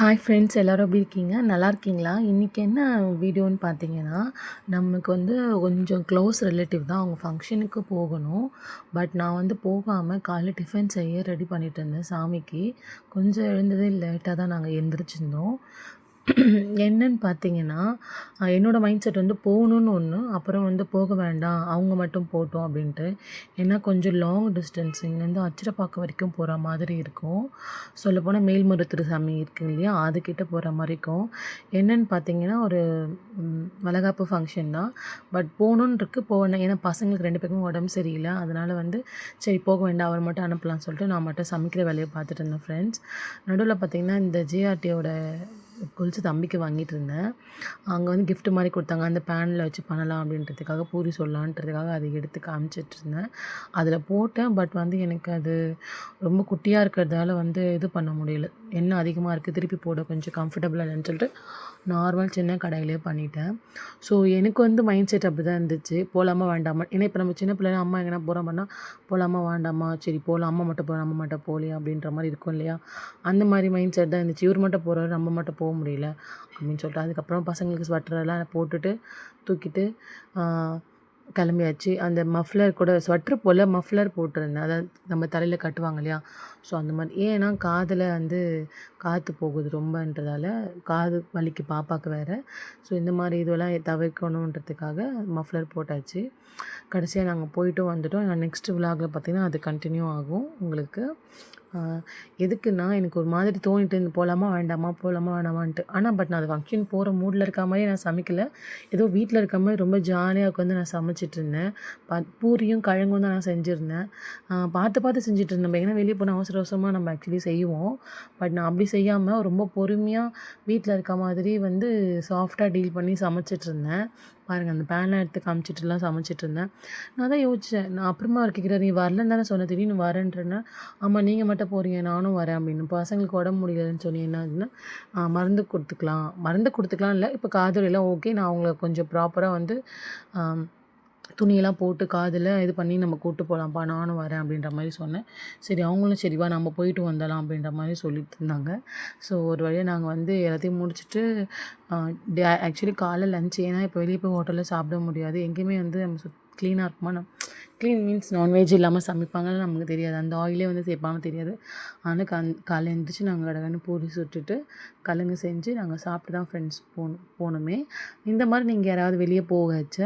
Hi friends எல்லோரும் எப்படி இருக்கீங்க? நல்லா இருக்கீங்களா? இன்றைக்கி என்ன வீடியோன்னு பார்த்தீங்கன்னா நமக்கு வந்து கொஞ்சம் க்ளோஸ் ரிலேட்டிவ் தான். அவங்க ஃபங்க்ஷனுக்கு போகணும். பட் நான் வந்து போகாமல் காலையில் டிஃபன் செய்ய ரெடி பண்ணிட்டு இருந்தேன் சாமிக்கு. கொஞ்சம் எழுந்ததே லேட்டாக தான் நாங்கள் எழுந்திரிச்சிருந்தோம். என்னன்னு பார்த்தீங்கன்னா என்னோடய மைண்ட் செட் வந்து போகணுன்னு ஒன்று அப்புறம் வந்து போக வேண்டாம் அவங்க மட்டும் போகட்டும் அப்படின்ட்டு. ஏன்னா கொஞ்சம் லாங் டிஸ்டன்ஸ் இங்கேருந்து அச்சிரப்பாக்கம் வரைக்கும் போகிற மாதிரி இருக்கும். சொல்லப்போனால் மேல்மருத்துவ சாமி இருக்கு இல்லையா? அதுக்கிட்ட போகிற மாதிரி இருக்கும். என்னன்னு பார்த்தீங்கன்னா ஒரு வளகாப்பு ஃபங்க்ஷன் தான். பட் போகணுன்னு இருக்குது போகணும் ஏன்னா பசங்களுக்கு ரெண்டு பேருக்கும் உடம்பு சரியில்லை. அதனால் வந்து சரி போக வேண்டாம் அவர் மட்டும் அனுப்பலாம்னு சொல்லிட்டு நான் மட்டும் சமைக்கிற வேலையை பார்த்துட்டு இருந்தேன் ஃப்ரெண்ட்ஸ் நடுவில் பார்த்தீங்கன்னா இந்த ஜிஆர்டியோட கொலுசு தம்பிக்கு வாங்கிட்டு இருந்தேன் அங்கே வந்து கிஃப்ட் மாதிரி கொடுத்தாங்க. அந்த பேனில் வச்சு பண்ணலாம் அப்படின்றதுக்காக பூரி சொல்லலான்றதுக்காக அதை எடுத்து காமிச்சிட்டு இருந்தேன் அதில் போட்டேன். பட் வந்து எனக்கு அது ரொம்ப குட்டியாக இருக்கிறதால வந்து இது பண்ண முடியல. என்ன அதிகமாக இருக்குது திருப்பி போட கொஞ்சம் கம்ஃபர்டபுளாக இல்லைன்னு சொல்லிட்டு நார்மல் சின்ன கடையிலே பண்ணிட்டேன். ஸோ எனக்கு வந்து மைண்ட் செட் அப்படி தான் இருந்துச்சு. போகலாமா வேண்டாமா? ஏன்னா இப்போ நம்ம சின்ன பிள்ளைங்க அம்மா எங்கன்னா போகிறோம்னா போகலாமா வேண்டாமா? சரி போகலாம் அம்மா மட்டும் போகிறோம் அம்மா மட்டும் போகலையா அப்படின்ற மாதிரி இருக்கும் இல்லையா? அந்த மாதிரி மைண்ட் செட் தான் இருந்துச்சு. இவர் மட்டும் போகிறாரு நம்ம மட்டும் போக முடியல அப்படின்னு சொல்லிட்டு. அதுக்கப்புறம் பசங்களுக்கு ஸ்வெட்டரெல்லாம் போட்டுட்டு தூக்கிட்டு கிளம்பியாச்சு. அந்த மஃப்ளர் கூட ஸ்வெட்டர் போல் மஃப்ளர் போட்டிருந்தேன். அதாவது நம்ம தலையில் கட்டுவாங்க இல்லையா? ஸோ அந்த மாதிரி. ஏன்னா காதில் வந்து காற்று போகுது ரொம்பன்றதால காது வலிக்கு பாப்பாக்கு வேறு. ஸோ இந்த மாதிரி இதுவெல்லாம் தவிர்க்கணுன்றதுக்காக மஃப்ளர் போட்டாச்சு. கடைசியாக நாங்கள் போயிட்டும் வந்துட்டோம். நெக்ஸ்ட் விலாகில் பார்த்திங்கன்னா அது கண்டினியூ ஆகும். உங்களுக்கு எதுக்குன்னா எனக்கு ஒரு மாதிரி தோணிட்டு இருந்து போகலாமா வேண்டாமா போகலாமா வேண்டாமான்ட்டு ஆனால் பட் நான் அது ஃபங்க்ஷன் போகிற மூடில் இருக்க மாதிரி நான் சமைக்கலை. ஏதோ வீட்டில் இருக்க மாதிரி ரொம்ப ஜாலியாக உட்காந்து நான் சமைச்சிட்டு இருந்தேன். பா பூரியும் கிழங்கும் தான் நான் செஞ்சுருந்தேன். பார்த்து பார்த்து செஞ்சுட்டு இருந்தேன். நம்ம ஏன்னா வெளியே போனால் அவசர அவசரமாக நம்ம ஆக்சுவலி செய்வோம். பட் நான் அப்படி செய்யாமல் ரொம்ப பொறுமையாக வீட்டில் இருக்க மாதிரி வந்து சாஃப்டாக டீல் பண்ணி சமைச்சிட்டு இருந்தேன். பாருங்கள் அந்த பேனை எடுத்து காமிச்சிட்டுலாம் சமைச்சிட்டு இருந்தேன் நான் தான் யோசித்தேன் நான் அப்புறமா கேட்குறேன் நீ வரலன்னு தானே சொன்ன திடீர்னு வரேன்றேன்னா? ஆமாம் நீங்கள் மட்டும் போகிறீங்க நானும் வரேன் அப்படின்னு. பசங்களுக்கு உடம்பு முடியலன்னு சொன்னீங்க என்ன ஆகுதுன்னா மருந்து கொடுத்துக்கலாம். மருந்து கொடுத்துக்கலாம் இல்லை இப்போ காதலிலாம் ஓகே நான் அவங்கள கொஞ்சம் ப்ராப்பராக வந்து துணியெல்லாம் போட்டு காதில் இது பண்ணி நம்ம கூப்பிட்டு போகலாம்ப்பா நானும் வரேன் அப்படின்ற மாதிரி சொன்னேன். சரி அவங்களும் சரிவா நம்ம போயிட்டு வந்தலாம் அப்படின்ற மாதிரி சொல்லிட்டு இருந்தாங்க. ஸோ ஒரு வழியாக நாங்கள் வந்து எல்லாத்தையும் முடிச்சுட்டு ஆக்சுவலி காலைல லஞ்ச் ஏன்னா இப்போ வெளியே போய் ஹோட்டலில் சாப்பிட முடியாது. எங்கேயுமே வந்து நம்ம சுத் க்ளீனாக இருக்குமா நம்ம க்ளீன் மீன்ஸ் நான்வெஜ் இல்லாமல் சமைப்பாங்கன்னு நமக்கு தெரியாது. அந்த ஆயிலே வந்து சேர்ப்பாங்க தெரியாது. ஆனால் கந் காலை எழுந்திரிச்சு நாங்கள் கடகன்னு பூரி சுட்டுட்டு கலங்கு செஞ்சு நாங்கள் சாப்பிட்டு தான் ஃப்ரெண்ட்ஸ் போனோம் போனோமே. இந்த மாதிரி நீங்கள் யாராவது வெளியே போகச்ச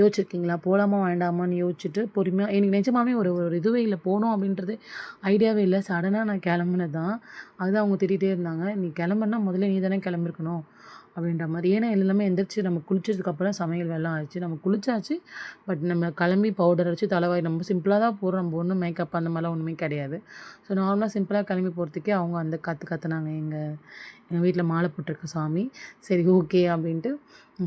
யோசிச்சிருக்கீங்களா? போகலாமா வேண்டாமான்னு யோசிச்சுட்டு பொறுமையாக எனக்கு நிஜமாவே ஒரு ஒரு இதுவே இல்லை. போகணும் அப்படின்றது ஐடியாவே இல்லை. சடனாக நான் கிளம்புனது தான் அதுதான் அவங்க திட்டிகிட்டே இருந்தாங்க. நீ கிளம்புனா முதல்ல நீ தானே கிளம்பிருக்கணும் அப்படின்ற மாதிரி. ஏன்னா எல்லாமே எந்திரிச்சு நம்ம குளிச்சதுக்கப்புறம் சமையல் வேலை ஆயிடுச்சு. நம்ம குளிச்சாச்சு பட் நம்ம கிளம்பி பவுடர் அடிச்சு தலைவாய் நம்ம சிம்பிளாக தான் போடுறோம் நம்ம ஒன்றும் மேக்கப் அந்த மாதிரிலாம் ஒன்றுமே கிடையாது. ஸோ நார்மலாக சிம்பிளாக கிளம்பி போகிறதுக்கே அவங்க அந்த கற்று கற்றுனாங்க எங்கள் எங்கள் வீட்டில் மாலை போட்டிருக்க சாமி. சரி ஓகே அப்படின்ட்டு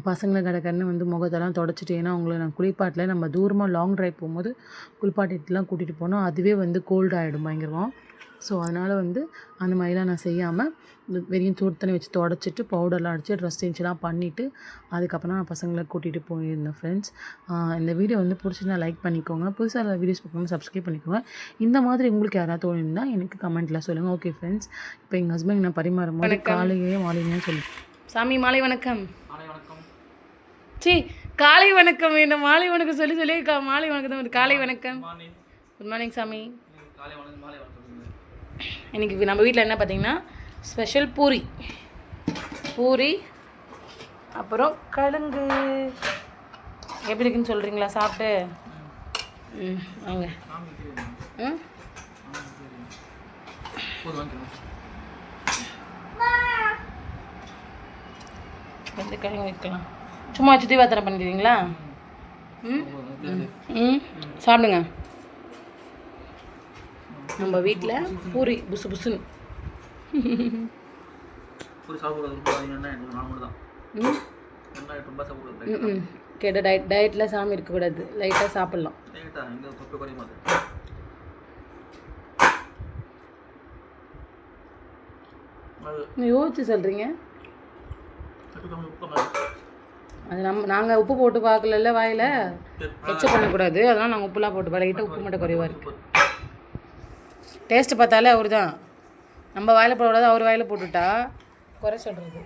பசங்களை கிடக்கன்னு வந்து முகத்தெல்லாம் தொடச்சிட்டு ஏன்னா அவங்கள நான் குளிப்பாட்டில். நம்ம தூரமாக லாங் ட்ரைவ் போகும்போது குளிப்பாட்டிட்டுலாம் கூட்டிகிட்டு போனோம் அதுவே வந்து கோல்டு ஆகிடும் பயங்கரமாக ஸோ அதனால் வந்து அந்த மாதிரிலாம் நான் செய்யாமல் வெறும் சூடு தண்ணி வச்சு தொடச்சிட்டு பவுடர்லாம் அடித்து ட்ரெஸ் சேஞ்செலாம் பண்ணிவிட்டு அதுக்கப்புறம் நான் பசங்களை கூட்டிகிட்டு போயிருந்தேன் ஃப்ரெண்ட்ஸ் இந்த வீடியோ வந்து பிடிச்சிருந்தா லைக் பண்ணிக்கோங்க. புதுசாக வீடியோஸ் பார்க்கணும் சப்ஸ்கிரைப் பண்ணிக்கோங்க. இந்த மாதிரி உங்களுக்கு யாராவது தோணுன்னா எனக்கு கமெண்ட்டில் சொல்லுங்கள் ஓகே ஃப்ரெண்ட்ஸ் இப்போ எங்கள் ஹஸ்பண்ட் நான் பரிமாறும் போது காலையே மாலையே சொல்லி. சாமி மாலை வணக்கம். சி காலை வணக்கம் என்ன மாலை வணக்கம் சொல்லி சொல்லி கா- மாலை வணக்கம் தான். காலை வணக்கம். குட் மார்னிங் சாமி. இன்னைக்கு நம்ம வீட்டில் என்ன பார்த்தீங்கன்னா ஸ்பெஷல் பூரி. பூரி அப்புறம் கழுங்கு. எப்படி இருக்குன்னு சொல்கிறீங்களா சாப்பிட்டு? ம் வாங்க. ம்? வந்து கிழங்கு வைக்கலாம். சும்மா சுற்றி தீவாத்தனை பண்ணிக்கிறீங்களா ம். ம்? சாப்பிடுங்க. நம்ம வீட்டில் பூரி புசு புசுன்னு. கேட்ட டயட் டயட்டில் சாமி இருக்கக்கூடாது. லைட்டாக சாப்பிட்லாம். யோசிச்சு சொல்கிறீங்க அது நம்ம நாங்கள் உப்பு போட்டு பார்க்கல வாயில். எச்ச பண்ணக்கூடாது. அதெல்லாம் நாங்கள் உப்புலாம் போட்டு லைட்டாக உப்பு மட்டும் குறைவாக இருக்குது டேஸ்ட்டு பார்த்தாலே அவர் தான் நம்ம வாயில் போடக்கூடாது அவர் வாயில் போட்டுட்டா குறை சொல்கிறது